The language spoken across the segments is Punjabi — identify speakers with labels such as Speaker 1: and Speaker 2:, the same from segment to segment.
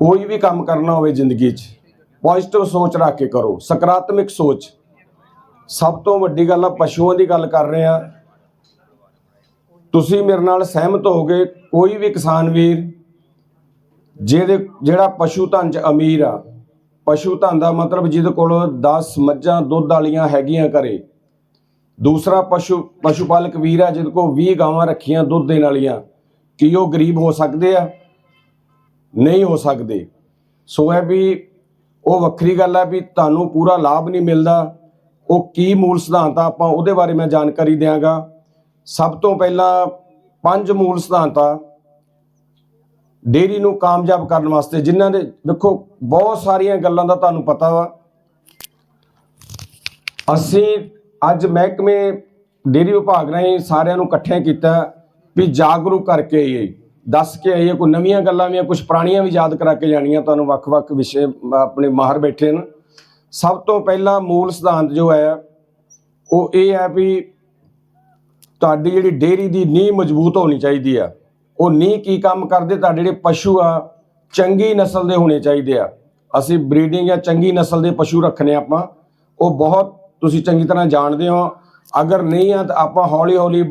Speaker 1: ਕੋਈ ਵੀ ਕੰਮ ਕਰਨਾ ਹੋਵੇ ਜ਼ਿੰਦਗੀ 'ਚ ਪੋਜ਼ਿਟਿਵ ਸੋਚ ਰੱਖ ਕੇ ਕਰੋ, ਸਕਾਰਾਤਮਕ ਸੋਚ। ਸਭ ਤੋਂ ਵੱਡੀ ਗੱਲ ਆ, ਪਸ਼ੂਆਂ ਦੀ ਗੱਲ ਕਰ ਰਹੇ ਆ। ਤੁਸੀਂ ਮੇਰੇ ਨਾਲ ਸਹਿਮਤ ਹੋਗੇ ਕੋਈ ਵੀ ਕਿਸਾਨ ਵੀਰ, ਜਿਹਦੇ, ਜਿਹੜਾ ਪਸ਼ੂ ਧਨ ਚ ਅਮੀਰ ਆ, ਪਸ਼ੂ ਧਨ ਦਾ ਮਤਲਬ ਜਿਹਦੇ ਕੋਲ 10 ਮੱਝਾਂ, ਦੁੱਧ ਵਾਲੀਆਂ ਹੈਗੀਆਂ ਘਰੇ। ਦੂਸਰਾ ਪਸ਼ੂ ਪਸ਼ੂ ਪਾਲਕ ਵੀਰ ਆ ਜਿਹਦੇ ਕੋਲ 20 ਗਾਵਾਂ ਰੱਖੀਆਂ ਦੁੱਧ ਦੇਣ ਵਾਲੀਆਂ, ਕੀ ਉਹ ਗਰੀਬ ਹੋ ਸਕਦੇ ਆ? ਨਹੀਂ ਹੋ ਸਕਦੇ। ਸੋ ਹੈ ਵੀ ਉਹ ਵੱਖਰੀ ਗੱਲ ਹੈ ਵੀ ਤੁਹਾਨੂੰ ਪੂਰਾ ਲਾਭ ਨਹੀਂ ਮਿਲਦਾ। ਉਹ ਕੀ ਮੂਲ ਸਿਧਾਂਤ ਆ ਆਪਾਂ ਉਹਦੇ ਬਾਰੇ ਮੈਂ ਜਾਣਕਾਰੀ ਦਿਆਂਗਾ। ਸਭ ਤੋਂ ਪਹਿਲਾਂ ਪੰਜ ਮੂਲ ਸਿਧਾਂਤ ਆ। ਡੇਰੀ ਨੂੰ ਕਾਮਯਾਬ ਕਰਨ ਵਾਸਤੇ ਜਿਨ੍ਹਾਂ ਦੇ ਦੇਖੋ ਬਹੁਤ ਸਾਰੀਆਂ ਗੱਲਾਂ ਦਾ ਤੁਹਾਨੂੰ ਪਤਾ ਵਾ। ਅਸੀਂ ਅੱਜ ਮਹਿਕਮੇ ਡੇਰੀ ਵਿਭਾਗ ਨੇ ਸਾਰਿਆਂ ਨੂੰ ਇਕੱਠੇ ਕੀਤਾ ਵੀ ਜਾਗਰੂਕ ਕਰਕੇ ਆਈਏ। ਦੱਸ ਕੇ ਆਈਏ, ਕੋਈ ਨਵੀਆਂ ਗੱਲਾਂ ਵੀ ਆ ਕੁਝ ਪੁਰਾਣੀਆਂ ਵੀ ਯਾਦ ਕਰਾ ਕੇ ਜਾਣੀਆਂ, ਤੁਹਾਨੂੰ ਵੱਖ-ਵੱਖ ਵਿਸ਼ੇ ਆਪਣੇ ਮਾਹਰ ਬੈਠੇ ਨੇ ਸਭ ਤੋਂ ਪਹਿਲਾਂ ਮੂਲ ਸਿਧਾਂਤ ਜੋ ਹੈ, ਉਹ ਇਹ ਹੈ ਵੀ ਤੁਹਾਡੀ ਜਿਹੜੀ ਡੇਰੀ ਦੀ ਨੀਂਹ ਮਜ਼ਬੂਤ ਹੋਣੀ ਚਾਹੀਦੀ ਆ। ਉਹ ਨੀਂਹ ਕੀ ਕੰਮ ਕਰਦੇ? ਤੁਹਾਡੇ ਜਿਹੜੇ ਪਸ਼ੂ ਆ, ਚੰਗੀ ਨਸਲ ਦੇ ਹੋਣੇ ਚਾਹੀਦੇ ਆ। ਅਸੀਂ ਬਰੀਡਿੰਗ ਜਾਂ ਚੰਗੀ ਨਸਲ ਦੇ ਪਸ਼ੂ ਰੱਖਨੇ ਆਪਾਂ। ਉਹ ਬਹੁਤ ਤੁਸੀਂ ਚੰਗੀ ਤਰ੍ਹਾਂ ਜਾਣਦੇ ਹੋ। ਅਗਰ ਨਹੀਂ ਆ ਤਾਂ ਆਪਾਂ ਹੌਲੀ ਹੌਲੀ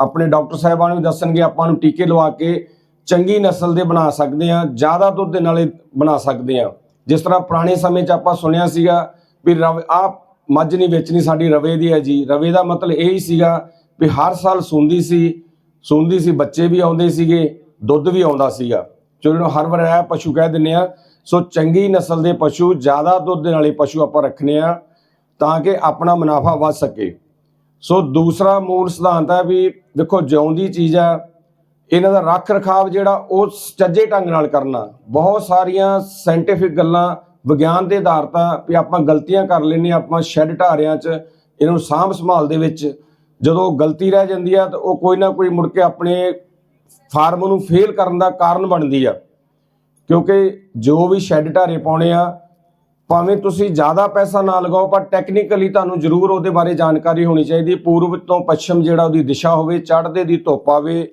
Speaker 1: ਆਪਣੇ ਡਾਕਟਰ ਸਾਹਿਬਾਨ ਨੂੰ ਵੀ ਦੱਸਣਗੇ, ਆਪਾਂ ਨੂੰ ਟੀਕੇ ਲਵਾ ਕੇ ਚੰਗੀ ਨਸਲ ਦੇ ਬਣਾ ਸਕਦੇ ਆ ਜ਼ਿਆਦਾ ਦੁੱਧ ਦੇ ਨਾਲੇ ਬਣਾ ਸਕਦੇ ਆ ਜਿਸ ਤਰ੍ਹਾਂ ਪੁਰਾਣੇ ਸਮੇਂ 'ਚ ਆਪਾਂ ਸੁਣਿਆ ਸੀਗਾ ਵੀ ਰਵ ਆ ਮੱਝ ਨਹੀਂ ਵੇਚਣੀ, ਸਾਡੀ ਰਵੇ ਦੀ ਹੈ ਜੀ। ਰਵੇ ਦਾ ਮਤਲਬ ਇਹ ਹੀ ਸੀਗਾ ਵੀ ਹਰ ਸਾਲ ਸੁੰਦੀ ਸੀ ਸੁੰਦੀ ਸੀ, ਬੱਚੇ ਵੀ ਆਉਂਦੇ ਸੀਗੇ, ਦੁੱਧ ਵੀ ਆਉਂਦਾ ਸੀਗਾ। ਚਲੋ ਹਰ ਵਾਰ ਇਹ ਪਸ਼ੂ ਕਹਿ ਦਿੰਨੇ ਆ ਸੋ ਚੰਗੀ ਨਸਲ ਦੇ ਪਸ਼ੂ, ਜ਼ਿਆਦਾ ਦੁੱਧ ਦੇਣ ਵਾਲੇ ਪਸ਼ੂ ਆਪਾਂ ਰੱਖਨੇ ਆ ਤਾਂ ਕਿ ਆਪਣਾ ਮੁਨਾਫਾ ਵੱਧ ਸਕੇ। ਸੋ ਦੂਸਰਾ ਮੂਲ ਸਿਧਾਂਤ ਹੈ ਵੀ ਦੇਖੋ ਜਿਉਂਦੀ ਚੀਜ਼ ਆ, ਇਹਨਾਂ ਦਾ ਰੱਖ ਰਖਾਵ ਜਿਹੜਾ ਉਹ ਚੱਜੇ ਢੰਗ ਨਾਲ ਕਰਨਾ। ਬਹੁਤ ਸਾਰੀਆਂ ਸਾਇੰਟੀਫਿਕ ਗੱਲਾਂ, ਵਿਗਿਆਨ ਦੇ ਆਧਾਰਿਤ ਆ ਵੀ ਆਪਾਂ ਗਲਤੀਆਂ ਕਰ ਲੈਨੇ ਆਪਾਂ ਸ਼ੈੱਡ ਢਾਰਿਆਂ 'ਚ ਇਹਨੂੰ ਸਾਂਭ ਸੰਭਾਲ ਦੇ ਵਿੱਚ ਜਦੋਂ ਗਲਤੀ ਰਹਿ ਜਾਂਦੀ ਆ ਤਾਂ ਉਹ ਕੋਈ ਨਾ ਕੋਈ ਮੁੜ ਕੇ ਆਪਣੇ ਫਾਰਮ ਨੂੰ ਫੇਲ ਕਰਨ ਦਾ ਕਾਰਨ ਬਣਦੀ ਆ। ਕਿਉਂਕਿ ਜੋ ਵੀ ਸ਼ੈੱਡ ਢਾਰੇ ਪਾਉਣੇ ਆ ਭਾਵੇਂ ਤੁਸੀਂ ਜ਼ਿਆਦਾ ਪੈਸਾ ਨਾ ਲਗਾਓ, ਪਰ ਟੈਕਨੀਕਲੀ ਤੁਹਾਨੂੰ ਜ਼ਰੂਰ ਉਹਦੇ ਬਾਰੇ ਜਾਣਕਾਰੀ ਹੋਣੀ ਚਾਹੀਦੀ ਪੂਰਬ ਤੋਂ ਪੱਛਮ ਜਿਹੜਾ ਉਹਦੀ ਦਿਸ਼ਾ ਹੋਵੇ, ਚੜ੍ਹਦੇ ਦੀ ਧੁੱਪ ਆਵੇ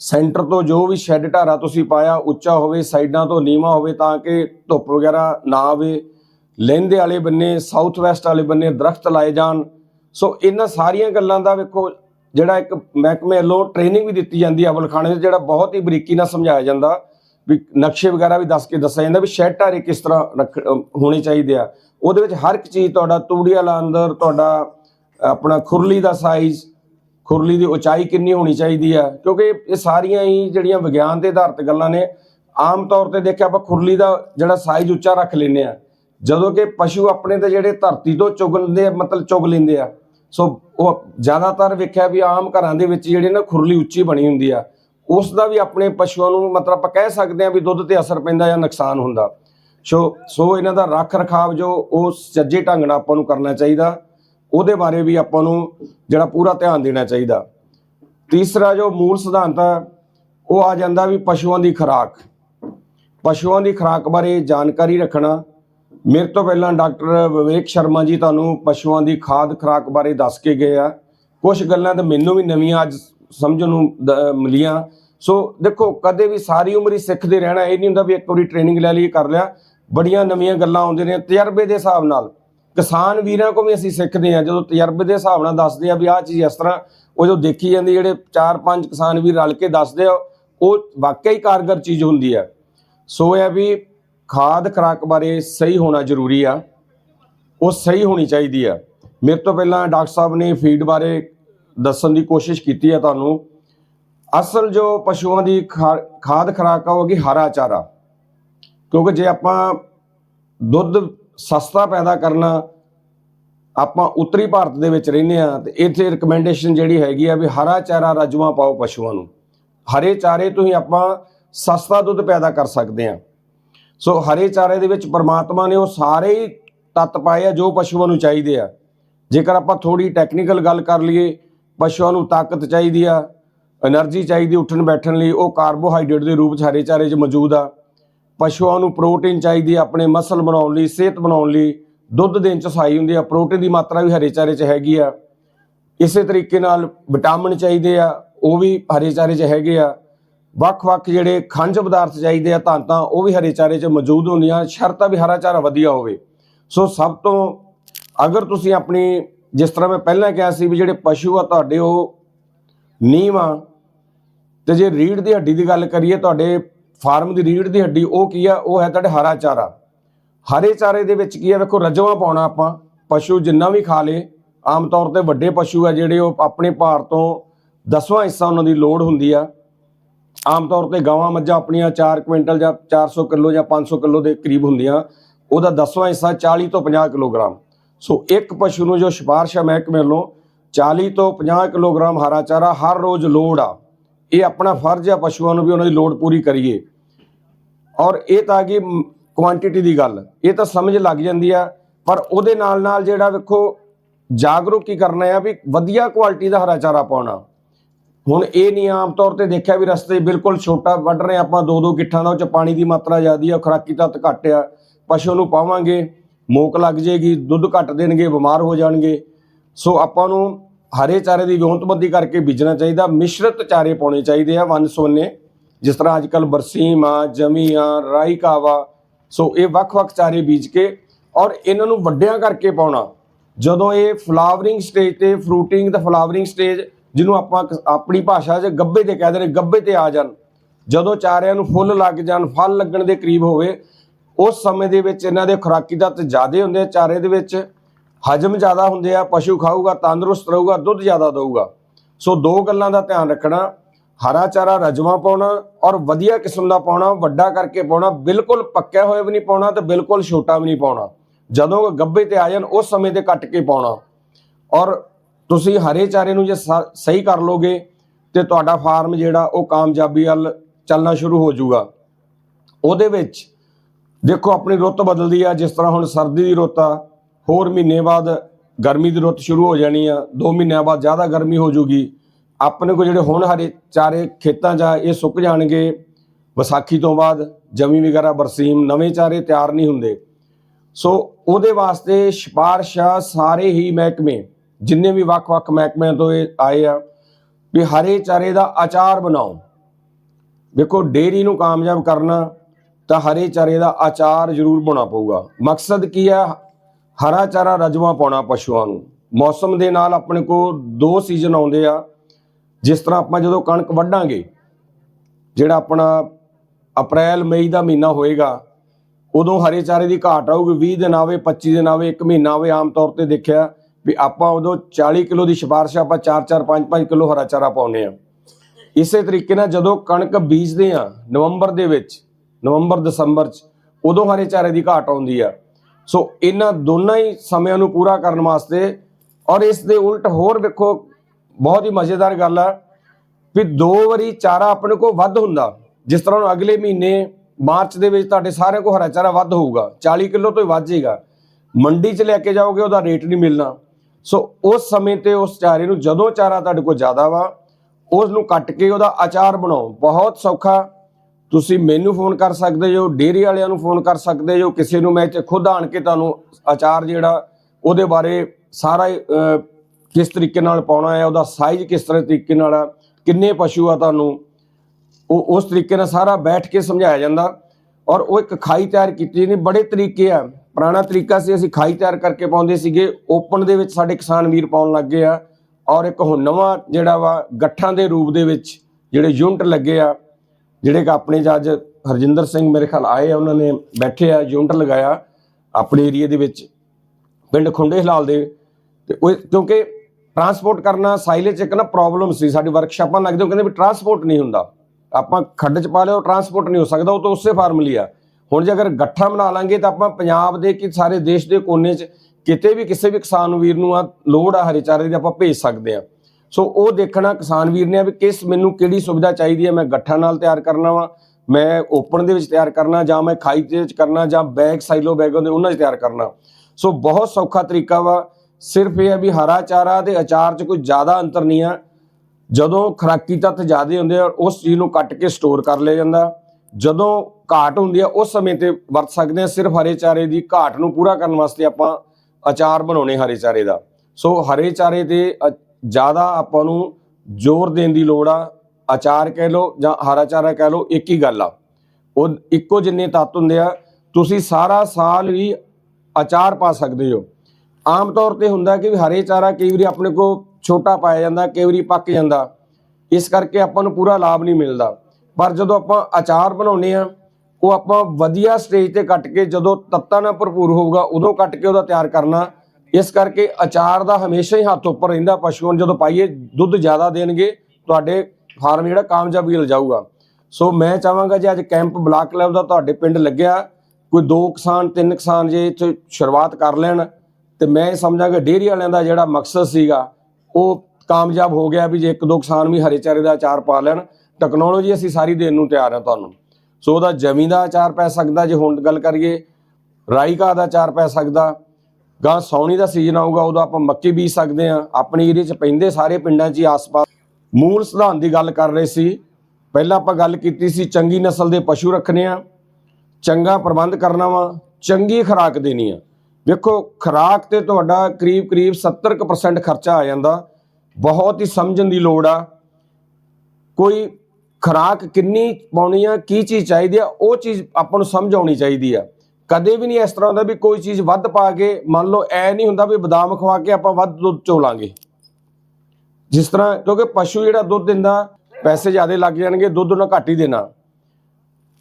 Speaker 1: ਸੈਂਟਰ ਤੋਂ ਜੋ ਵੀ ਸ਼ੈੱਡ ਢਾਰਾ ਤੁਸੀਂ ਪਾਇਆ, ਉੱਚਾ ਹੋਵੇ, ਸਾਈਡਾਂ ਤੋਂ ਨੀਵਾਂ ਹੋਵੇ ਤਾਂ ਕਿ ਧੁੱਪ ਵਗੈਰਾ ਨਾ ਆਵੇ। ਲਹਿੰਦੇ ਵਾਲੇ ਬੰਨੇ ਸਾਊਥ ਵੈਸਟ ਵਾਲੇ ਬੰਨੇ ਦਰਖਤ ਲਾਏ ਜਾਣ। ਸੋ ਇਹਨਾਂ ਸਾਰੀਆਂ ਗੱਲਾਂ ਦਾ ਵੇਖੋ, ਜਿਹੜਾ ਇੱਕ ਮਹਿਕਮੇ ਵੱਲੋਂ ਟ੍ਰੇਨਿੰਗ ਵੀ ਦਿੱਤੀ ਜਾਂਦੀ ਹੈ ਅਵਲਖਾਣੇ ਵਿੱਚ ਜਿਹੜਾ ਬਹੁਤ ਹੀ ਬਰੀਕੀ ਨਾਲ ਸਮਝਾਇਆ ਜਾਂਦਾ। ਵੀ ਨਕਸ਼ੇ ਵਗੈਰਾ ਵੀ ਦੱਸ ਕੇ ਦੱਸਿਆ ਜਾਂਦਾ ਵੀ ਸ਼ੈੱਡ ਢਾਰੇ ਕਿਸ ਤਰ੍ਹਾਂ ਰੱਖ ਹੋਣੇ ਚਾਹੀਦੇ ਆ। ਉਹਦੇ ਵਿੱਚ ਹਰ ਇੱਕ ਚੀਜ਼ ਤੁਹਾਡਾ ਤੂੜੀ ਵਾਲਾ ਅੰਦਰ, ਤੁਹਾਡਾ ਆਪਣਾ ਖੁਰਲੀ ਦਾ ਸਾਈਜ਼ ਖੁਰਲੀ ਦੀ ਉਚਾਈ ਕਿੰਨੀ ਹੋਣੀ ਚਾਹੀਦੀ ਆ। ਕਿਉਂਕਿ ਇਹ ਸਾਰੀਆਂ ਹੀ ਜਿਹੜੀਆਂ ਵਿਗਿਆਨ ਦੇ ਆਧਾਰਿਤ ਗੱਲਾਂ ਨੇ, ਆਮ ਤੌਰ ਤੇ ਦੇਖਿਆ ਆਪਾਂ ਖੁਰਲੀ ਦਾ ਜਿਹੜਾ ਸਾਈਜ਼ ਉੱਚਾ ਰੱਖ ਲੈਂਦੇ ਆ। ਜਦੋਂ ਕਿ ਪਸ਼ੂ ਆਪਣੇ ਤੇ ਜਿਹੜੇ ਧਰਤੀ ਤੋਂ ਚੁਗ ਲੈਂਦੇ ਆ, ਮਤਲਬ ਚੁਗ ਲੈਂਦੇ ਆ। ਸੋ ਉਹ ਜ਼ਿਆਦਾਤਰ ਵੇਖਿਆ ਵੀ ਆਮ ਘਰਾਂ ਦੇ ਵਿੱਚ ਜਿਹੜੇ ਨਾ ਖੁਰਲੀ ਉੱਚੀ ਬਣੀ ਹੁੰਦੀ ਆ। ਉਸ ਦਾ ਵੀ ਆਪਣੇ ਪਸ਼ੂਆਂ ਨੂੰ ਮਤਲਬ ਆਪਾਂ ਕਹਿ ਸਕਦੇ ਆ ਵੀ ਦੁੱਧ ਤੇ ਅਸਰ ਪੈਂਦਾ ਜਾਂ ਨੁਕਸਾਨ ਹੁੰਦਾ। ਸੋ ਸੋ ਇਹਨਾਂ ਦਾ ਰੱਖ ਰਖਾਵ ਜੋ ਉਹ ਸੱਜੇ ਢੰਗ ਨਾਲ ਆਪਾਂ ਨੂੰ ਕਰਨਾ ਚਾਹੀਦਾ। ਉਹਦੇ ਬਾਰੇ ਵੀ ਆਪਾਂ ਨੂੰ ਜਿਹੜਾ ਪੂਰਾ ਧਿਆਨ ਦੇਣਾ ਚਾਹੀਦਾ। ਤੀਸਰਾ ਜੋ ਮੂਲ ਸਿਧਾਂਤ ਆ, ਉਹ ਆ ਜਾਂਦਾ ਵੀ ਪਸ਼ੂਆਂ ਦੀ ਖੁਰਾਕ। ਪਸ਼ੂਆਂ ਦੀ ਖੁਰਾਕ ਬਾਰੇ ਜਾਣਕਾਰੀ ਰੱਖਣਾ। ਮੇਰੇ ਤੋਂ ਪਹਿਲਾਂ ਡਾਕਟਰ ਵਿਵੇਕ ਸ਼ਰਮਾ ਜੀ ਤੁਹਾਨੂੰ ਪਸ਼ੂਆਂ ਦੀ ਖਾਦ ਖੁਰਾਕ ਬਾਰੇ ਦੱਸ ਕੇ ਗਏ ਆ। ਕੁਝ ਗੱਲਾਂ ਤਾਂ ਮੈਨੂੰ ਵੀ ਨਵੀਆਂ ਅੱਜ ਸਮਝਣ ਨੂੰ ਦ- ਮਿਲੀਆਂ। ਸੋ ਦੇਖੋ, ਕਦੇ ਵੀ ਸਾਰੀ ਉਮਰ ਹੀ ਸਿੱਖਦੇ ਰਹਿਣਾ, ਇਹ ਨਹੀਂ ਹੁੰਦਾ ਵੀ ਇੱਕ ਵਾਰੀ ਟ੍ਰੇਨਿੰਗ ਲੈ ਲਈ ਕਰ ਲਿਆ। ਬੜੀਆਂ ਨਵੀਆਂ ਗੱਲਾਂ ਆਉਂਦੀਆਂ ਨੇ ਤਜਰਬੇ ਦੇ ਹਿਸਾਬ ਨਾਲ। ਕਿਸਾਨ ਵੀਰਾਂ ਕੋਲ ਵੀ ਅਸੀਂ ਸਿੱਖਦੇ ਹਾਂ, ਜਦੋਂ ਤਜਰਬੇ ਦੇ ਹਿਸਾਬ ਨਾਲ ਦੱਸਦੇ ਆ ਵੀ ਆਹ ਚੀਜ਼ ਇਸ ਤਰ੍ਹਾਂ, ਉਹ ਜੋ ਦੇਖੀ ਜਾਂਦੀ, ਜਿਹੜੇ 4-5 ਕਿਸਾਨ ਵੀਰ ਰਲ ਕੇ ਦੱਸਦੇ ਆ, ਉਹ ਵਾਕਿਆ ਹੀ ਕਾਰਗਰ ਚੀਜ਼ ਹੁੰਦੀ ਆ। ਸੋ ਇਹ ਵੀ ਖਾਦ ਖੁਰਾਕ ਬਾਰੇ ਸਹੀ ਹੋਣਾ ਜ਼ਰੂਰੀ ਆ। ਉਹ ਸਹੀ ਹੋਣੀ ਚਾਹੀਦੀ ਆ। ਮੇਰੇ ਤੋਂ ਪਹਿਲਾਂ ਡਾਕਟਰ ਸਾਹਿਬ ਨੇ ਫੀਡ ਬਾਰੇ ਦੱਸਣ ਦੀ ਕੋਸ਼ਿਸ਼ ਕੀਤੀ ਹੈ ਤੁਹਾਨੂੰ। ਅਸਲ ਜੋ ਪਸ਼ੂਆਂ ਦੀ ਖਾ- ਖਾਦ ਖੁਰਾਕ ਆ ਉਹ ਹਰਾ ਚਾਰਾ। ਕਿਉਂਕਿ ਜੇ ਆਪਾਂ ਦੁੱਧ ਸਸਤਾ ਪੈਦਾ ਕਰਨਾ, ਆਪਾਂ ਉੱਤਰੀ ਭਾਰਤ ਦੇ ਵਿੱਚ ਰਹਿੰਦੇ ਆ ਤੇ ਇੱਥੇ ਰეკਮੈਂਡੇਸ਼ਨ ਜਿਹੜੀ ਹੈਗੀ ਆ ਵੀ ਹਰਾ ਚਾਰਾ ਰਾਜੂਆਂ ਪਾਓ ਪਸ਼ੂਆਂ ਨੂੰ। ਹਰੇ ਚਾਰੇ ਤੋਂ ਹੀ ਆਪਾਂ ਸਸਤਾ ਦੁੱਧ ਪੈਦਾ ਕਰ ਸਕਦੇ ਆ ਸੋ ਹਰੇ ਚਾਰੇ ਦੇ ਵਿੱਚ ਪਰਮਾਤਮਾ ਨੇ ਉਹ ਸਾਰੇ ਹੀ ਤੱਤ ਪਾਏ ਆ ਜੋ ਪਸ਼ੂਆਂ ਨੂੰ ਚਾਹੀਦੇ ਆ। ਜੇਕਰ ਆਪਾਂ ਥੋੜੀ ਟੈਕਨੀਕਲ ਗੱਲ ਕਰ ਲਈਏ ਪਸ਼ੂਆਂ ਨੂੰ ਤਾਕਤ ਚਾਹੀਦੀ ਆ, એનર્ਜੀ ਚਾਹੀਦੀ ਉੱਠਣ ਬੈਠਣ ਲਈ, ਉਹ ਕਾਰਬੋਹਾਈਡਰੇਟ ਦੇ ਰੂਪ ਚ ਹਰੇ ਚਾਰੇ 'ਚ ਮੌਜੂਦ ਆ। ਪਸ਼ੂਆਂ ਨੂੰ ਪ੍ਰੋਟੀਨ ਚਾਹੀਦੀ ਆਪਣੇ ਮਸਲ ਬਣਾਉਣ ਲਈ, ਸਿਹਤ ਬਣਾਉਣ ਲਈ, ਦੁੱਧ ਦੇਣ 'ਚ ਸਹਾਈ ਹੁੰਦੀ ਆ, ਪ੍ਰੋਟੀਨ ਦੀ ਮਾਤਰਾ ਵੀ ਹਰੇ ਚਾਰੇ 'ਚ ਹੈਗੀ ਆ। ਇਸੇ ਤਰੀਕੇ ਨਾਲ ਵਿਟਾਮਿਨ ਚਾਹੀਦੇ ਆ, ਉਹ ਵੀ ਹਰੇ ਚਾਰੇ 'ਚ ਹੈਗੇ ਆ। ਵੱਖ-ਵੱਖ ਜਿਹੜੇ ਖੰਜ ਪਦਾਰਥ ਚਾਹੀਦੇ ਆ ਤਾਂ ਤਾਂ ਉਹ ਵੀ ਹਰੇ ਚਾਰੇ 'ਚ ਮੌਜੂਦ ਹੁੰਦੀਆਂ, ਸ਼ਰਤਾਂ ਵੀ ਹਰਾ ਚਾਰਾ ਵਧੀਆ ਹੋਵੇ। ਸੋ ਸਭ ਤੋਂ ਅਗਰ ਤੁਸੀਂ ਆਪਣੀ ਜਿਸ ਤਰ੍ਹਾਂ ਮੈਂ ਪਹਿਲਾਂ ਕਿਹਾ ਸੀ ਵੀ ਜਿਹੜੇ ਪਸ਼ੂ ਆ ਤੁਹਾਡੇ ਉਹ ਨੀਮ ਆ, ਤੇ ਜੇ ਰੀੜ ਦੀ ਹੱਡੀ ਦੀ ਗੱਲ ਕਰੀਏ, ਤੁਹਾਡੇ ਫਾਰਮ ਦੀ ਰੀੜ ਦੀ ਹੱਡੀ ਉਹ ਕੀ ਆ? ਉਹ ਹੈ ਤੁਹਾਡੇ ਹਰਾ ਚਾਰਾ। ਹਰੇ ਚਾਰੇ ਦੇ ਵਿੱਚ ਕੀ ਆ? ਵੇਖੋ, ਰਜਵਾ ਪਾਉਣਾ ਆਪਾਂ। ਪਸ਼ੂ ਜਿੰਨਾ ਵੀ ਖਾ ਲੇ, ਆਮ ਤੌਰ ਤੇ ਵੱਡੇ ਪਸ਼ੂ ਆ ਜਿਹੜੇ ਉਹ ਆਪਣੇ ਭਾਰ ਤੋਂ ਦਸਵਾਂ ਹਿੱਸਾ ਉਹਨਾਂ ਦੀ ਲੋੜ ਹੁੰਦੀ ਆ। ਆਮ ਤੌਰ ਤੇ ਗਾਵਾਂ ਮੱਝਾਂ ਆਪਣੀਆਂ 4 ਕੁਇੰਟਲ ਜਾਂ 400 ਕਿਲੋ ਜਾਂ 500 ਕਿਲੋ ਦੇ ਕਰੀਬ ਹੁੰਦੀਆਂ। ਉਹਦਾ ਦਸਵਾਂ ਹਿੱਸਾ 40 ਤੋਂ 50 ਕਿਲੋਗ੍ਰਾਮ ਸੋ ਇੱਕ ਪਸ਼ੂ ਨੂੰ ਜੋ ਸਿਫਾਰਿਸ਼ ਹੈ ਮਹਿਕਮੇ ਵੱਲੋਂ 40 ਤੋਂ 50 ਕਿਲੋਗ੍ਰਾਮ ਹਰਾ ਚਾਰਾ ਹਰ ਰੋਜ਼ ਲੋੜ ਆ, ਇਹ ਆਪਣਾ ਫਰਜ਼ ਆ ਪਸ਼ੂਆਂ ਨੂੰ ਵੀ ਉਹਨਾਂ ਦੀ ਲੋੜ ਪੂਰੀ ਕਰੀਏ। ਔਰ ਇਹ ਤਾਂ ਕਿ ਕੁਆਂਟੀਟੀ ਦੀ ਗੱਲ, ਇਹ ਤਾਂ ਸਮਝ ਲੱਗ ਜਾਂਦੀ ਆ, ਪਰ ਉਹਦੇ ਨਾਲ ਨਾਲ ਜਿਹੜਾ ਵੇਖੋ ਜਾਗਰੂਕ ਕੀ ਕਰਨਾ ਆ ਵੀ ਵਧੀਆ ਕੁਆਲਿਟੀ ਦਾ ਹਰਾ ਚਾਰਾ ਪਾਉਣਾ। ਹੁਣ ਇਹ ਨਹੀਂ ਆਮ ਤੌਰ ਤੇ ਦੇਖਿਆ ਵੀ ਰਸਤੇ ਬਿਲਕੁਲ ਛੋਟਾ ਵੱਢ ਰਹੇ ਆਪਾਂ ਦੋ ਦੋ ਗਿੱਠਾਂ ਦਾ ਉਹ ਚ ਪਾਣੀ ਦੀ ਮਾਤਰਾ ਜ਼ਿਆਦੀ ਆ, ਖੁਰਾਕੀ ਤੱਤ ਘੱਟ ਆ, ਪਸ਼ੂ ਨੂੰ ਪਾਵਾਂਗੇ। ਮੋਕ ਲੱਗ ਜੇਗੀ, ਦੁੱਧ ਘੱਟ ਦੇਣਗੇ, ਬਿਮਾਰ ਹੋ ਜਾਣਗੇ। ਸੋ ਆਪਾਂ ਨੂੰ ਹਰੇ ਚਾਰੇ ਦੀ ਵਿਉਂਤਬੰਦੀ ਕਰਕੇ ਬੀਜਣਾ ਚਾਹੀਦਾ, ਮਿਸ਼ਰਤ ਚਾਰੇ ਪਾਉਣੇ ਚਾਹੀਦੇ ਆ ਵੰਨ ਸੋਨੇ। ਜਿਸ ਤਰ੍ਹਾਂ ਅੱਜ ਕੱਲ ਬਰਸੀਮ ਆ, ਜਮੀ ਆ, ਰਾਈ ਕਾਵਾ। ਸੋ ਇਹ ਵੱਖ-ਵੱਖ ਚਾਰੇ ਬੀਜ ਕੇ ਔਰ ਇਹਨਾਂ ਨੂੰ ਵੱਡਿਆਂ ਕਰਕੇ ਪਾਉਣਾ। ਜਦੋਂ ਇਹ ਫਲਾਵਰਿੰਗ ਸਟੇਜ ਤੇ ਫਰੂਟਿੰਗ ਦਾ ਫਲਾਵਰਿੰਗ ਸਟੇਜ, ਜਿਹਨੂੰ ਆਪਾਂ ਆਪਣੀ ਭਾਸ਼ਾ 'ਚ ਗੱਬੇ ਤੇ ਕਹਿੰਦੇ ਨੇ ਗੱਬੇ ਤੇ ਆ ਜਾਣ। ਜਦੋਂ ਚਾਰਿਆਂ ਨੂੰ ਫੁੱਲ ਲੱਗ ਜਾਣ, ਫਲ ਲੱਗਣ ਦੇ ਕਰੀਬ ਹੋਵੇ ਉਸ ਸਮੇਂ ਦੇ ਵਿੱਚ ਇਹਨਾਂ ਦੇ ਖੁਰਾਕੀ ਤੱਤ ਜ਼ਿਆਦੇ ਹੁੰਦੇ ਆ ਚਾਰੇ ਦੇ ਵਿੱਚ। ਹਜਮ ਜ਼ਿਆਦਾ ਹੁੰਦੇ ਆ, ਪਸ਼ੂ ਖਾਊਗਾ, ਤੰਦਰੁਸਤ ਰਹੂਗਾ, ਦੁੱਧ ਜ਼ਿਆਦਾ ਦਊਗਾ। ਸੋ ਦੋ ਗੱਲਾਂ ਦਾ ਧਿਆਨ ਰੱਖਣਾ, ਹਰਾ ਚਾਰਾ ਰਜਵਾ ਪਾਉਣਾ ਔਰ ਵਧੀਆ ਕਿਸਮ ਦਾ ਪਾਉਣਾ, ਵੱਡਾ ਕਰਕੇ ਪਾਉਣਾ, ਬਿਲਕੁਲ ਪੱਕਿਆ ਹੋਇਆ ਵੀ ਨਹੀਂ ਪਾਉਣਾ ਤੇ ਬਿਲਕੁਲ ਛੋਟਾ ਵੀ ਨਹੀਂ ਪਾਉਣਾ। ਜਦੋਂ ਉਹ ਗੱਬੇ ਤੇ ਆ ਜਾਣ, ਉਸ ਸਮੇਂ ਤੇ ਕੱਟ ਕੇ ਪਾਉਣਾ। ਔਰ ਤੁਸੀਂ ਹਰੇ ਚਾਰੇ ਨੂੰ ਜੇ ਸ- ਸਹੀ ਕਰ ਲੋਗੇ ਤੇ ਤੁਹਾਡਾ ਫਾਰਮ ਜਿਹੜਾ ਉਹ ਕਾਮਯਾਬੀ ਵੱਲ ਚੱਲਣਾ ਸ਼ੁਰੂ ਹੋ ਜਾਊਗਾ। ਉਹਦੇ ਵਿੱਚ ਦੇਖੋ, ਆਪਣੀ ਰੁੱਤ ਬਦਲਦੀ ਆ, ਜਿਸ ਤਰ੍ਹਾਂ ਹੁਣ ਸਰਦੀ ਦੀ ਰੁੱਤ ਆ, ਹੋਰ ਮਹੀਨੇ ਬਾਅਦ ਗਰਮੀ ਦੀ ਰੁੱਤ ਸ਼ੁਰੂ ਹੋ ਜਾਣੀ ਆ 2 ਮਹੀਨਿਆਂ ਬਾਅਦ ਜ਼ਿਆਦਾ ਗਰਮੀ ਹੋ ਜੂਗੀ। ਆਪਣੇ ਕੋ ਜਿਹੜੇ ਹੁਣ ਹਰੇ ਚਾਰੇ ਖੇਤਾਂ 'ਚ ਆ ਇਹ ਸੁੱਕ ਜਾਣਗੇ, ਵਿਸਾਖੀ ਤੋਂ ਬਾਅਦ ਜਮੀ ਵਗੈਰਾ ਬਰਸੀਮ, ਨਵੇਂ ਚਾਰੇ ਤਿਆਰ ਨਹੀਂ ਹੁੰਦੇ। ਸੋ ਉਹਦੇ ਵਾਸਤੇ ਸਿਫਾਰਸ਼ਾਂ ਸਾਰੇ ਹੀ ਮਹਿਕਮੇ, ਜਿੰਨੇ ਵੀ ਵੱਖ-ਵੱਖ ਮਹਿਕਮਿਆਂ ਤੋਂ ਇਹ ਆਏ ਆ, ਵੀ ਹਰੇ ਚਾਰੇ ਦਾ ਆਚਾਰ ਬਣਾਓ। ਦੇਖੋ ਡੇਰੀ ਨੂੰ ਕਾਮਯਾਬ ਕਰਨਾ ਤਾਂ ਹਰੇ ਚਾਰੇ ਦਾ ਆਚਾਰ ਜ਼ਰੂਰ ਬਣਾਉਣਾ ਪਊਗਾ। ਮਕਸਦ ਕੀ ਆ ਹਰਾ ਚਾਰਾ ਰਜਵਾ ਪਾਉਣਾ ਪਸ਼ੂਆਂ ਨੂੰ। ਮੌਸਮ ਦੇ ਨਾਲ ਆਪਣੇ ਕੋ ਦੋ ਸੀਜ਼ਨ ਆਉਂਦੇ ਆ। ਜਿਸ ਤਰ੍ਹਾਂ ਆਪਾਂ ਜਦੋਂ ਕਣਕ ਵੱਢਾਂਗੇ, ਜਿਹੜਾ ਆਪਣਾ ਅਪ੍ਰੈਲ, ਮਈ ਦਾ ਮਹੀਨਾ ਹੋਏਗਾ, ਉਦੋਂ ਹਰੇ ਚਾਰੇ ਦੀ ਘਾਟ ਆਊਗੀ। 20 ਦਿਨ ਆਵੇ 25 ਦਿਨ ਆਵੇ 1 ਮਹੀਨਾ ਆਵੇ, ਆਮ ਤੌਰ ਤੇ ਦੇਖਿਆ ਵੀ ਆਪਾਂ ਉਦੋਂ 40 ਕਿਲੋ ਦੀ ਸਿਫਾਰਿਸ਼ ਆਪਾਂ 4-4 5-5 ਕਿਲੋ ਹਰਾ ਚਾਰਾ ਪਾਉਨੇ ਆ। ਇਸੇ ਤਰੀਕੇ ਨਾਲ ਜਦੋਂ ਕਣਕ ਬੀਜਦੇ ਆ, ਨਵੰਬਰ ਦੇ ਵਿੱਚ ਨਵੰਬਰ, ਦਸੰਬਰ ਚ ਉਦੋਂ ਹਰੇ ਚਾਰੇ ਦੀ ਘਾਟ ਆਉਂਦੀ ਆ। ਸੋ ਇਹਨਾਂ ਦੋਨਾਂ ਹੀ ਸਮਿਆਂ ਨੂੰ ਪੂਰਾ ਕਰਨ ਵਾਸਤੇ ਔਰ ਇਸ ਦੇ ਉਲਟ ਹੋਰ ਵੇਖੋ, ਬਹੁਤ ਹੀ ਮਜ਼ੇਦਾਰ ਗੱਲ ਆ ਵੀ ਦੋ ਵਾਰੀ ਚਾਰਾ ਆਪਣੇ ਕੋਲ ਵੱਧ ਹੁੰਦਾ। ਜਿਸ ਤਰ੍ਹਾਂ ਹੁਣ ਅਗਲੇ ਮਹੀਨੇ ਮਾਰਚ ਦੇ ਵਿੱਚ ਤੁਹਾਡੇ ਸਾਰਿਆਂ ਕੋਲ ਹਰਾ ਚਾਰਾ ਵੱਧ ਹੋਊਗਾ 40 ਕਿਲੋ ਤੋਂ ਹੀ ਵੱਧ ਜਾਏਗਾ। ਮੰਡੀ 'ਚ ਲੈ ਕੇ ਜਾਓਗੇ, ਉਹਦਾ ਰੇਟ ਨਹੀਂ ਮਿਲਣਾ। ਸੋ ਉਸ ਸਮੇਂ ਤੇ ਉਸ ਚਾਰੇ ਨੂੰ ਜਦੋਂ ਚਾਰਾ ਤੁਹਾਡੇ ਕੋਲ ਜ਼ਿਆਦਾ ਵਾ, ਉਸ ਨੂੰ ਕੱਟ ਕੇ ਉਹਦਾ ਅਚਾਰ ਬਣਾਓ। ਬਹੁਤ ਸੌਖਾ ਤੁਸੀਂ ਮੈਨੂੰ ਫੋਨ ਕਰ ਸਕਦੇ ਹੋ ਡੇਅਰੀ ਵਾਲਿਆਂ ਨੂੰ ਫੋਨ ਕਰ ਸਕਦੇ ਹੋ, ਕਿਸੇ ਨੂੰ ਮੈਂ ਇੱਥੇ ਖੁਦ ਆਣ ਕੇ ਤੁਹਾਨੂੰ ਅਚਾਰ ਜਿਹੜਾ ਉਹਦੇ ਬਾਰੇ ਸਾਰਾ ਕਿਸ ਤਰੀਕੇ ਨਾਲ ਪਾਉਣਾ ਹੈ, ਉਹਦਾ ਸਾਈਜ਼ ਕਿਸ ਤਰ੍ਹਾਂ ਤਰੀਕੇ ਨਾਲ ਆ, ਕਿੰਨੇ ਪਸ਼ੂ ਆ ਤੁਹਾਨੂੰ, ਉਹ, ਉਸ ਤਰੀਕੇ ਨਾਲ ਸਾਰਾ ਬੈਠ ਕੇ ਸਮਝਾਇਆ ਜਾਂਦਾ। ਔਰ ਉਹ ਇੱਕ ਖਾਈ ਤਿਆਰ ਕੀਤੀ ਨੇ ਬੜੇ ਤਰੀਕੇ ਆ, ਪੁਰਾਣਾ ਤਰੀਕਾ ਸੀ, ਅਸੀਂ ਖਾਈ ਤਿਆਰ ਕਰਕੇ ਪਾਉਂਦੇ ਸੀਗੇ ਓਪਨ ਦੇ ਵਿੱਚ ਸਾਡੇ ਕਿਸਾਨ ਵੀਰ ਪਾਉਣ ਲੱਗ ਗਏ ਆ, ਔਰ ਇੱਕ ਹੁਣ ਨਵਾਂ ਜਿਹੜਾ ਵਾ, ਗੱਠਾਂ ਦੇ ਰੂਪ ਦੇ ਵਿੱਚ ਜਿਹੜੇ ਯੂਨਿਟ ਲੱਗੇ ਆ ਜਿਹੜੇ ਕਿ ਆਪਣੇ 'ਚ ਅੱਜ ਹਰਜਿੰਦਰ ਸਿੰਘ ਮੇਰੇ ਖਿਆਲ ਆਏ ਆ, ਉਹਨਾਂ ਨੇ ਬੈਠੇ ਆ, ਯੂਨਿਟ ਲਗਾਇਆ ਆਪਣੇ ਏਰੀਆ ਦੇ ਵਿੱਚ, ਪਿੰਡ ਖੁੰਡੇ ਹਲਾਲ ਦੇ। ਤੇ ਉਹ ਕਿਉਂਕਿ ਟਰਾਂਸਪੋਰਟ ਕਰਨਾ ਸਾਈਲੇਜ ਇੱਕ ਨਾ ਪ੍ਰੋਬਲਮ ਸੀ, ਸਾਡੀ ਵਰਕਸ਼ਾਪਾਂ ਲੱਗਦੇ ਉਹ ਕਹਿੰਦੇ ਵੀ ਟਰਾਂਸਪੋਰਟ ਨਹੀਂ ਹੁੰਦਾ। ਆਪਾਂ ਖੱਡ 'ਚ ਪਾ ਲਿਓ ਟਰਾਂਸਪੋਰਟ ਨਹੀਂ ਹੋ ਸਕਦਾ, ਉਹ ਤਾਂ ਉਸੇ ਫਾਰਮੂਲੀ ਆ। ਹੁਣ ਜੇ ਅਗਰ ਗੱਠਾ ਬਣਾ ਲਾਂਗੇ ਤਾਂ ਆਪਾਂ ਪੰਜਾਬ ਦੇ ਕਿ ਸਾਰੇ ਦੇਸ਼ ਦੇ ਕੋਨੇ 'ਚ ਕਿਤੇ ਵੀ ਕਿਸੇ ਵੀ ਕਿਸਾਨ ਵੀਰ ਨੂੰ ਆ, ਲੋੜ ਆ ਹਰੇ ਚਾਰੇ ਦੀ ਆਪਾਂ ਭੇਜ ਸਕਦੇ ਆ। ਸੋ ਉਹ ਦੇਖਣਾ ਕਿਸਾਨ ਵੀਰ ਨੇ ਵੀ ਕਿਸ ਮੈਨੂੰ ਕਿਹੜੀ ਸੁਵਿਧਾ ਚਾਹੀਦੀ ਹੈ, ਮੈਂ ਗੱਠਾਂ ਨਾਲ ਤਿਆਰ ਕਰਨਾ ਵਾ, ਮੈਂ ਓਪਨ ਦੇ ਵਿੱਚ ਤਿਆਰ ਕਰਨਾ ਜਾਂ ਮੈਂ ਖਾਈ ਦੇ ਵਿੱਚ ਕਰਨਾ ਜਾਂ ਬੈਗ ਸਾਈਲੋ ਬੈਗ ਹੁੰਦੇ ਉਹਨਾਂ 'ਚ ਤਿਆਰ ਕਰਨਾ। ਸੋ ਬਹੁਤ ਸੌਖਾ ਤਰੀਕਾ ਵਾ, ਸਿਰਫ ਇਹ ਹੈ ਵੀ ਹਰਾ ਚਾਰਾ ਤੇ ਅਚਾਰ 'ਚ ਕੋਈ ਜ਼ਿਆਦਾ ਅੰਤਰ ਨਹੀਂ ਆ। ਜਦੋਂ ਖੁਰਾਕੀ ਤੱਤ ਜ਼ਿਆਦੇ ਹੁੰਦੇ ਆ, ਉਸ ਚੀਜ਼ ਨੂੰ ਕੱਟ ਕੇ ਸਟੋਰ ਕਰ ਲਿਆ ਜਾਂਦਾ। ਜਦੋਂ ਘਾਟ ਹੁੰਦੀ ਆ, ਉਸ ਸਮੇਂ ਤੇ ਵਰਤ ਸਕਦੇ ਆ, ਸਿਰਫ ਹਰੇ ਚਾਰੇ ਦੀ ਘਾਟ ਨੂੰ ਪੂਰਾ ਕਰਨ ਵਾਸਤੇ ਆਪਾਂ ਅਚਾਰ ਬਣਾਉਣੇ ਹਰੇ ਚਾਰੇ ਦਾ। ਸੋ ਹਰੇ ਚਾਰੇ ਤੇ ਅ- ਜ਼ਿਆਦਾ ਆਪਾਂ ਨੂੰ ਜ਼ੋਰ ਦੇਣ ਦੀ ਲੋੜ ਆ ਅਚਾਰ ਕਹਿ ਲਓ ਜਾਂ ਹਰਾ ਚਾਰਾ ਕਹਿ ਲਓ, ਇੱਕ ਹੀ ਗੱਲ ਆ। ਉਹ ਇੱਕੋ ਜਿੰਨੇ ਤੱਤ ਹੁੰਦੇ ਆ, ਤੁਸੀਂ ਸਾਰਾ ਸਾਲ ਵੀ ਅਚਾਰ ਪਾ ਸਕਦੇ ਹੋ। ਆਮ ਤੌਰ ਤੇ ਹੁੰਦਾ ਕਿ ਵੀ ਹਰੇ ਚਾਰਾ ਕਈ ਵਾਰੀ ਆਪਣੇ ਕੋ ਛੋਟਾ ਪਾਇਆ ਜਾਂਦਾ, ਕਈ ਵਾਰੀ ਪੱਕ ਜਾਂਦਾ। ਇਸ ਕਰਕੇ ਆਪਾਂ ਨੂੰ ਪੂਰਾ ਲਾਭ ਨਹੀਂ ਮਿਲਦਾ। ਪਰ ਜਦੋਂ ਆਪਾਂ ਅਚਾਰ ਬਣਾਉਨੇ ਆ ਉਹ ਆਪਾਂ ਵਧੀਆ ਸਟੇਜ ਤੇ ਕੱਟ ਕੇ ਜਦੋਂ ਤੱਤਾਂ ਨਾਲ ਭਰਪੂਰ ਹੋਊਗਾ, ਉਦੋਂ ਕੱਟ ਕੇ ਉਹਦਾ ਤਿਆਰ ਕਰਨਾ ਇਸ ਕਰਕੇ ਅਚਾਰ ਦਾ ਹਮੇਸ਼ਾ ਹੀ ਹੱਥ ਉੱਪਰ ਰਹਿੰਦਾ ਪਸ਼ੂਆਂ ਨੂੰ ਜਦੋਂ ਪਾਈਏ, ਦੁੱਧ ਜ਼ਿਆਦਾ ਦੇਣਗੇ, ਤੁਹਾਡੇ ਫਾਰਮ ਜਿਹੜਾ ਕਾਮਯਾਬੀ ਮਿਲ ਸੋ ਮੈਂ ਚਾਹਾਂਗਾ ਜੇ ਅੱਜ ਕੈਂਪ ਬਲਾਕ ਲੈਵਲ ਦਾ ਤੁਹਾਡੇ ਪਿੰਡ ਲੱਗਿਆ, ਕੋਈ ਦੋ ਕਿਸਾਨ, ਤਿੰਨ ਕਿਸਾਨ ਜੇ ਇੱਥੇ ਸ਼ੁਰੂਆਤ ਕਰ ਲੈਣ, ਤੇ ਮੈਂ ਇਹ ਸਮਝਾਂਗਾ ਡੇਅਰੀ ਵਾਲਿਆਂ ਦਾ ਜਿਹੜਾ ਮਕਸਦ ਸੀਗਾ, ਉਹ ਕਾਮਯਾਬ ਹੋ ਗਿਆ ਵੀ ਜੇ ਇੱਕ ਦੋ ਕਿਸਾਨ ਵੀ ਹਰੇ ਚਾਰੇ ਦਾ ਅਚਾਰ ਪਾ ਲੈਣ, ਟੈਕਨੋਲੋਜੀ ਅਸੀਂ ਸਾਰੀ ਦੇਣ ਨੂੰ ਤਿਆਰ ਹਾਂ ਤੁਹਾਨੂੰ। ਸੋ ਉਹਦਾ ਜਮੀ ਦਾ ਅਚਾਰ ਪੈ ਸਕਦਾ, ਜੇ ਹੁਣ ਗੱਲ ਕਰੀਏ, ਰਾਈ ਘਾਹ ਦਾ ਅਚਾਰ ਪੈ ਸਕਦਾ ਗਾਂ ਸੌਣੀ ਦਾ ਸੀਜ਼ਨ ਆਊਗਾ, ਉਦੋਂ ਆਪਾਂ ਮੱਕੀ ਬੀਜ ਸਕਦੇ ਆ ਆਪਣੀ ਏਰੀਆ 'ਚ ਪੈਂਦੇ ਸਾਰੇ ਪਿੰਡਾਂ 'ਚ ਹੀ ਆਸ-ਪਾਸ। ਮੂਲ ਸਿਧਾਂਤ ਦੀ ਗੱਲ ਕਰ ਰਹੇ ਸੀ। ਪਹਿਲਾਂ ਆਪਾਂ ਗੱਲ ਕੀਤੀ ਸੀ, ਚੰਗੀ ਨਸਲ ਦੇ ਪਸ਼ੂ ਰੱਖਣੇ ਆ, ਚੰਗਾ ਪ੍ਰਬੰਧ ਕਰਨਾ ਵਾ, ਚੰਗੀ ਖੁਰਾਕ ਦੇਣੀ ਆ। ਵੇਖੋ, ਖੁਰਾਕ ਤੇ ਤੁਹਾਡਾ ਕਰੀਬ ਕਰੀਬ 70% ਖਰਚਾ ਆ ਜਾਂਦਾ। ਬਹੁਤ ਹੀ ਸਮਝਣ ਦੀ ਲੋੜ ਆ। ਕੋਈ ਖੁਰਾਕ ਕਿੰਨੀ ਪਾਉਣੀ ਆ, ਕੀ ਚੀਜ਼ ਚਾਹੀਦੀ ਆ, ਉਹ ਚੀਜ਼ ਆਪਾਂ ਨੂੰ ਸਮਝ ਆਉਣੀ ਚਾਹੀਦੀ ਆ। ਕਦੇ ਵੀ ਨਹੀਂ ਇਸ ਤਰ੍ਹਾਂ ਹੁੰਦਾ ਵੀ ਕੋਈ ਚੀਜ਼ ਵੱਧ ਪਾ ਕੇ, ਮੰਨ ਲਓ ਐ ਨਹੀਂ ਹੁੰਦਾ ਵੀ ਬਦਾਮ ਖਵਾ ਕੇ ਆਪਾਂ ਵੱਧ ਦੁੱਧ ਚੋਲਾਂਗੇ। ਜਿਸ ਤਰ੍ਹਾਂ ਕਿਉਂਕਿ ਪਸ਼ੂ ਜਿਹੜਾ ਦੁੱਧ ਦਿੰਦਾ, ਪੈਸੇ ਜ਼ਿਆਦਾ ਲੱਗ ਜਾਣਗੇ, ਦੁੱਧ ਉਹਨਾਂ ਘੱਟ ਹੀ ਦੇਣਾ।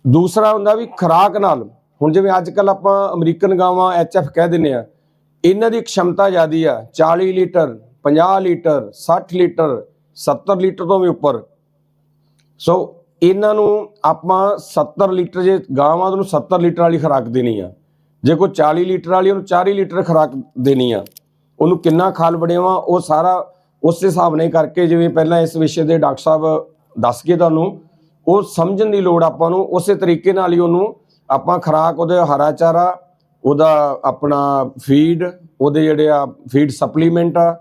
Speaker 1: ਦੂਸਰਾ ਹੁੰਦਾ ਵੀ ਖੁਰਾਕ ਨਾਲ, ਹੁਣ ਜਿਵੇਂ ਅੱਜ ਕੱਲ ਆਪਾਂ ਅਮਰੀਕਨ ਗਾਵਾਂ ਐਚਐਫ ਕਹਿ ਦਿੰਨੇ ਆ, ਇਹਨਾਂ ਦੀ ਖਸ਼ਮਤਾ ਜ਼ਿਆਦੀ ਆ 40 ਲੀਟਰ 50 ਲੀਟਰ 60 ਲੀਟਰ 70 ਲੀਟਰ ਤੋਂ ਵੀ ਉੱਪਰ। ਸੋ ਇਹਨਾਂ ਨੂੰ ਆਪਾਂ 70 ਲੀਟਰ ਜੇ ਗਾਵਾਂ ਨੂੰ 70 ਲੀਟਰ ਵਾਲੀ ਖੁਰਾਕ ਦੇਣੀ ਆ। ਜੇ ਕੋਈ 40 ਲੀਟਰ ਵਾਲੀ ਉਹਨੂੰ 40 ਲੀਟਰ ਖੁਰਾਕ ਦੇਣੀ ਆ। ਉਹਨੂੰ ਕਿੰਨਾ ਖਾਲ ਵੜੇਵਾ ਉਹ ਸਾਰਾ ਉਸ ਹਿਸਾਬ ਨਾਲ ਕਰਕੇ ਜਿਵੇਂ ਪਹਿਲਾਂ ਇਸ ਵਿਸ਼ੇ ਦੇ ਡਾਕਟਰ ਸਾਹਿਬ ਦੱਸ ਕੇ ਤੁਹਾਨੂੰ, ਉਹ ਸਮਝਣ ਦੀ ਲੋੜ ਆਪਾਂ ਨੂੰ, ਉਸੇ ਤਰੀਕੇ ਨਾਲ ਹੀ ਉਹਨੂੰ ਆਪਾਂ ਖੁਰਾਕ ਉਹਦੇ ਹਰਾ ਚਾਰਾ, ਉਹਦਾ ਆਪਣਾ ਫੀਡ ਉਹਦੇ ਜਿਹੜੇ ਆ ਫੀਡ ਸਪਲੀਮੈਂਟ ਆ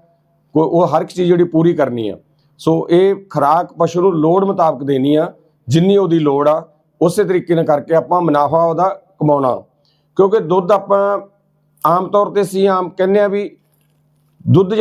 Speaker 1: ਕੋ- ਉਹ ਹਰ ਇੱਕ ਚੀਜ਼ ਜਿਹੜੀ ਪੂਰੀ ਕਰਨੀ ਆ। ਸੋ ਇਹ ਖੁਰਾਕ ਪਸ਼ੂ ਨੂੰ ਲੋੜ ਮੁਤਾਬਕ ਦੇਣੀ ਆ। ਜਿੰਨੀ ਉਹਦੀ ਲੋੜ ਆ, ਉਸੇ ਤਰੀਕੇ ਨਾਲ ਕਰਕੇ ਆਪਾਂ ਮੁਨਾਫਾ ਉਹਦਾ ਕਮਾਉਣਾ। ਕਿਉਂਕਿ ਦੁੱਧ ਆਪਾਂ ਆਮ ਤੌਰ ਤੇ ਅਸੀਂ ਆਮ ਕਹਿੰਦੇ ਆ ਵੀ ਦੁੱਧ